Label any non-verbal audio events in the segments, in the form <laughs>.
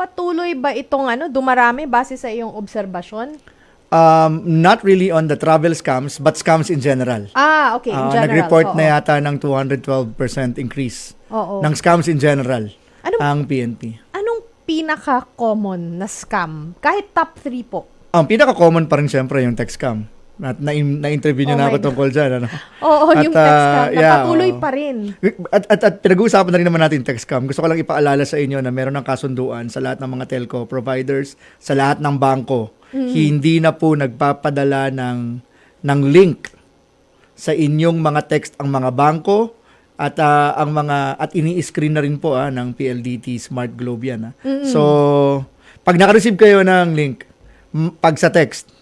patuloy ba itong ano, dumarami base sa iyong obserbasyon? Um, not really on the travel scams, but scams in general. Ah, okay, in Ah, general. Nag-report oo. na yata ng 212% increase Oo. ng scams in general Ano- ang PNP. Anong pinaka-common na scam? Kahit top 3 po. Ang pinaka-common pa rin syempre yung text scam. Na, na, na-interview niyo Oh na ako tungkol dyan. Ano? Oo, At, yung text ah, scam. yeah, Napatuloy oo. pa rin. At, at, at pinag-uusapan na rin naman natin text scam. Gusto ko lang ipaalala sa inyo na meron ng kasunduan sa lahat ng mga telco providers, sa lahat ng bangko. Hindi na po nagpapadala ng, ng link sa inyong mga text ang mga bangko at ah, ang mga at ini-screen na rin po ah, ng PLDT Smart Globe yan. ah. So, pag naka-receive kayo ng link, pag sa text,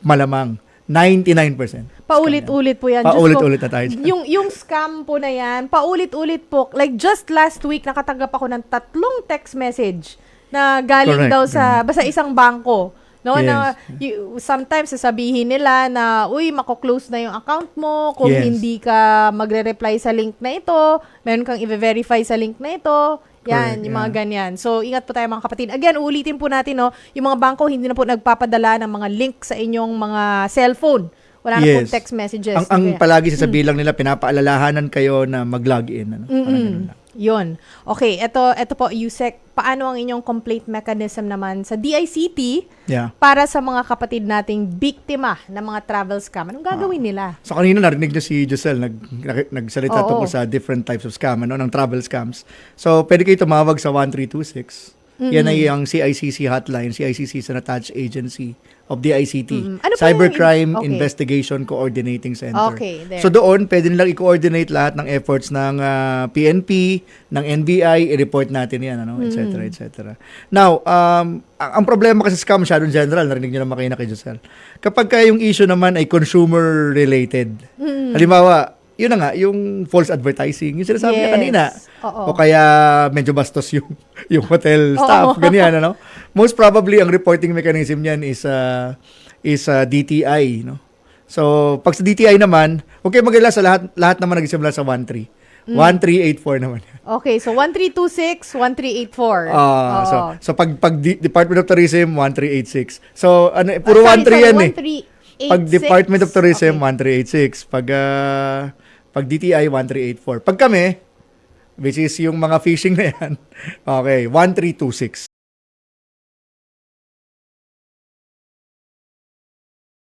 malamang 99%. Paulit-ulit po yan. Paulit-ulit na tayo dyan. Yung, yung scam po na yan, paulit-ulit po. Like just last week, nakatanggap ako ng tatlong text message na galing Correct. daw sa basta isang bangko. No, Yes. na you, sometimes sasabihin nila na, uy, mako-close na yung account mo kung Yes. hindi ka magre-reply sa link na ito, meron kang i-verify sa link na ito. Yan, Correct, yung mga yeah. ganyan. So, ingat po tayo mga kapatid. Again, uulitin po natin, no, yung mga bangko hindi na po nagpapadala ng mga link sa inyong mga cellphone. Wala na po Yes. text messages. Ang, ang palagi sasabihin lang nila, pinapaalalahanan kayo na mag-login. Ano? Parang ganun lang. Yun. Okay, ito, ito po, Yusek, paano ang inyong complaint mechanism naman sa DICT Yeah. para sa mga kapatid nating biktima ng mga travel scam? Anong gagawin Ah. nila? So kanina narinig niyo si Giselle nag, nag- nagsalita Oo. tungkol sa different types of scam, ano, ng travel scams. So pwede kayo tumawag sa 1326. Yan ay ang CICC hotline, CICC is an attached agency of the ICT. Mm. Ano Cybercrime okay. Investigation Coordinating Center. Okay, there. So doon, pwede nilang i-coordinate lahat ng efforts ng ah, PNP, ng NBI, i-report natin yan, ano, et cetera, et cetera. Now, um, ang, problema kasi scam masyadong general, narinig niyo naman kayo na kay Giselle. Kapag ka yung issue naman ay consumer-related, halimbawa, yun na nga, yung false advertising, yung sinasabi niya Yes. kanina. Oo. O kaya medyo bastos yung, <laughs> yung hotel Oo. staff, ganyan, ano? Most probably, ang reporting mechanism niyan is, uh, is uh, DTI, no? So, pag sa DTI naman, okay magala sa lahat, lahat naman nagsimula sa 13. Mm. 1384 naman. Okay, so 1326, 1384. Ah, Oo. so, so pag, pag D- Department of Tourism, 1386. So, ano, eh, puro Ah, sorry, 13 sorry, yan eh. 1386. Pag Department of Tourism, Okay. 1386. Pag, ah, pag DTI, 1384. Pag kami, which is yung mga fishing na yan, <laughs> okay, 1326.